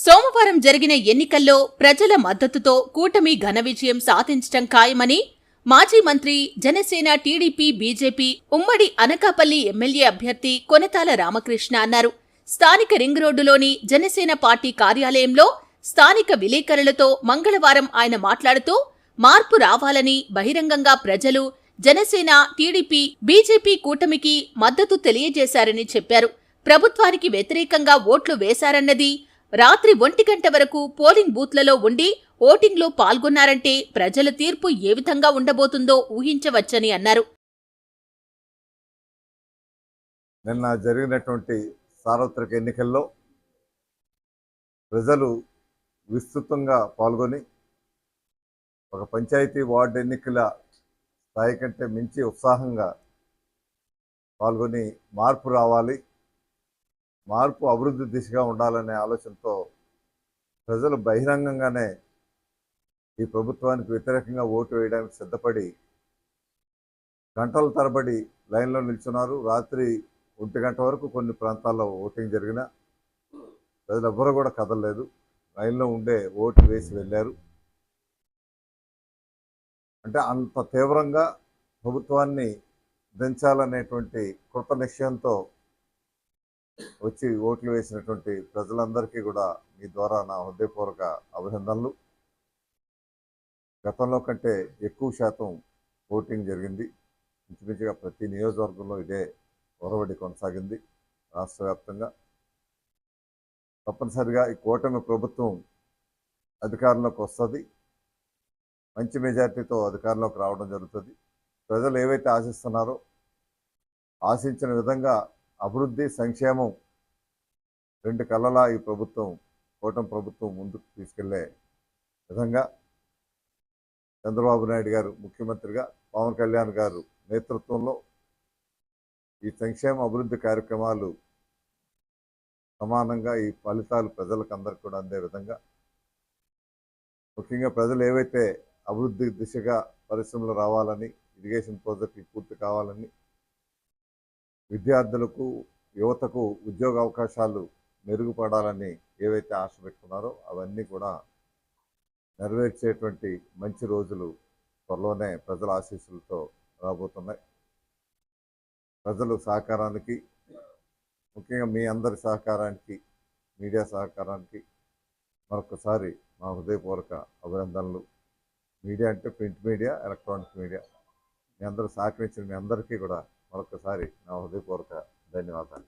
సోమవారం జరిగిన ఎన్నికల్లో ప్రజల మద్దతుతో కూటమి ఘన విజయం సాధించటం ఖాయమని మాజీ మంత్రి జనసేన టీడీపీ బీజేపీ ఉమ్మడి అనకాపల్లి ఎమ్మెల్యే అభ్యర్థి కొనతాల రామకృష్ణ అన్నారు. స్థానిక రింగ్ రోడ్డులోని జనసేన పార్టీ కార్యాలయంలో స్థానిక విలేకరులతో మంగళవారం ఆయన మాట్లాడుతూ మార్పు రావాలని బహిరంగంగా ప్రజలు జనసేన టీడీపీ బీజేపీ కూటమికి మద్దతు తెలియజేశారని చెప్పారు. ప్రభుత్వానికి వ్యతిరేకంగా ఓట్లు వేశారన్నది రాత్రి ఒంటి గంట వరకు పోలింగ్ బూత్లలో ఉండి ఓటింగ్లో పాల్గొన్నారంటే ప్రజల తీర్పు ఏ విధంగా ఉండబోతుందో ఊహించవచ్చని అన్నారు. నిన్న జరిగినటువంటి సార్వత్రిక ఎన్నికల్లో ప్రజలు విస్తృతంగా పాల్గొని ఒక పంచాయతీ వార్డు ఎన్నికల స్థాయి కంటే మించి ఉత్సాహంగా పాల్గొని మార్పు రావాలి. మార్పు అభివృద్ధి దిశగా ఉండాలనే ఆలోచనతో ప్రజలు బహిరంగంగానే ఈ ప్రభుత్వానికి వ్యతిరేకంగా ఓటు వేయడానికి సిద్ధపడి గంటల తరబడి లైన్లో నిల్చున్నారు. రాత్రి ఒంటి గంట వరకు కొన్ని ప్రాంతాల్లో ఓటింగ్ జరిగిన ప్రజలు ఎవ్వరూ కూడా కదలలేదు. లైన్లో ఉండే ఓటు వేసి వెళ్ళారు. అంటే అంత తీవ్రంగా ప్రభుత్వాన్ని దించాలనేటువంటి కృత నిశ్చయంతో వచ్చి ఓట్లు వేసినటువంటి ప్రజలందరికీ కూడా మీ ద్వారా నా హృదయపూర్వక అభినందనలు. గతంలో కంటే ఎక్కువ శాతం ఓటింగ్ జరిగింది. ఇంచుమించుగా ప్రతి నియోజకవర్గంలో ఇదే ఒరవడి కొనసాగింది రాష్ట్ర వ్యాప్తంగా. తప్పనిసరిగా ఈ కూటమి ప్రభుత్వం అధికారంలోకి వస్తుంది. మంచి మెజార్టీతో అధికారంలోకి రావడం జరుగుతుంది. ప్రజలు ఏవైతే ఆశిస్తున్నారో ఆశించిన విధంగా అభివృద్ధి సంక్షేమం రెండు కళ్ళలా ఈ ప్రభుత్వం కూటమి ప్రభుత్వం ముందుకు తీసుకెళ్ళే విధంగా చంద్రబాబు నాయుడు గారు ముఖ్యమంత్రిగా పవన్ కళ్యాణ్ గారు నేతృత్వంలో ఈ సంక్షేమ అభివృద్ధి కార్యక్రమాలు సమానంగా ఈ ఫలితాలు ప్రజలకు అందరికి కూడా అందే విధంగా. ముఖ్యంగా ప్రజలు ఏవైతే అభివృద్ధి దిశగా పరిశ్రమలు రావాలని ఇరిగేషన్ ప్రాజెక్టులు పూర్తి కావాలని విద్యార్థులకు యువతకు ఉద్యోగ అవకాశాలు మెరుగుపడాలని ఏవైతే ఆశ పెట్టుకున్నారో అవన్నీ కూడా నెరవేర్చేటువంటి మంచి రోజులు త్వరలోనే ప్రజల ఆశీస్సులతో రాబోతున్నాయి. ప్రజలు సహకారానికి ముఖ్యంగా మీ అందరి సహకారానికి మీడియా సహకారానికి మరొకసారి మా హృదయపూర్వక అభినందనలు. మీడియా అంటే ప్రింట్ మీడియా ఎలక్ట్రానిక్ మీడియా. మీ అందరూ సహకరించిన మీ అందరికీ కూడా మరొకసారి నా హృదయపూర్వక ధన్యవాదాలు.